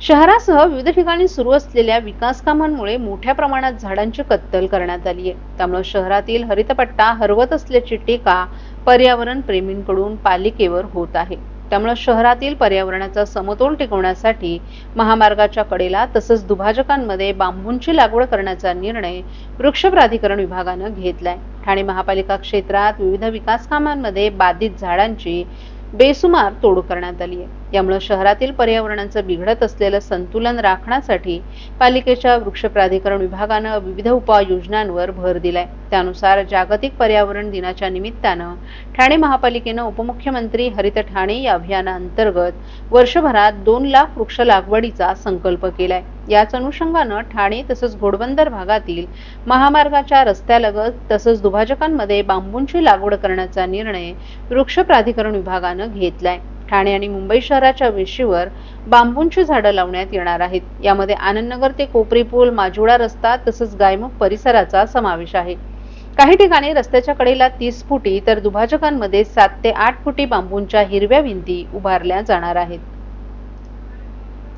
शहरासह विविध ठिकाणी सुरू असलेल्या विकास कामांमुळे मोठ्या प्रमाणात झाडांची कत्तल करण्यात आली आहे. त्यामुळे शहरातील हरितपट्टा हरवत असल्याची टीका पर्यावरण प्रेमींकडून पालिकेवर होत आहे. त्यामुळे शहरातील पर्यावरणाचा समतोल टिकवण्यासाठी महामार्गाच्या कडेला तसंच दुभाजकांमध्ये बांबूंची लागवड करण्याचा निर्णय वृक्ष प्राधिकरण विभागानं घेतलाय. ठाणे महापालिका क्षेत्रात विविध विकास कामांमध्ये बाधित झाडांची बेसुमार तोड करण्यात आली आहे. यामुळे शहरातील पर्यावरणाचं बिघडत असलेलं संतुलन राखण्यासाठी पालिकेच्या वृक्ष प्राधिकरण विभागानं विविध उपाययोजनांवर भर दिलाय. त्यानुसार जागतिक पर्यावरण दिनाच्या निमित्तानं ठाणे महापालिकेनं उपमुख्यमंत्री हरित ठाणे या अभियानाअंतर्गत वर्षभरात दोन लाख वृक्ष लागवडीचा संकल्प केलाय. याच अनुषंगानं ठाणे तसंच घोडबंदर भागातील महामार्गाच्या रस्त्यालगत तसंच दुभाजकांमध्ये बांबूंची लागवड करण्याचा निर्णय वृक्ष प्राधिकरण विभागानं घेतलाय. ठाणे आणि मुंबई शहराच्या वेशीवर बांबूंची झाडं लावण्यात येणार आहेत. यामध्ये आनंदनगर ते कोपरी पूल माजुडा रस्ता तसंच गायमुख परिसराचा समावेश आहे. काही ठिकाणी रस्त्याच्या कडेला तीस फुटी तर दुभाजकांमध्ये सात ते आठ फुटी बांबूंच्या हिरव्या भिंती उभारल्या जाणार आहेत.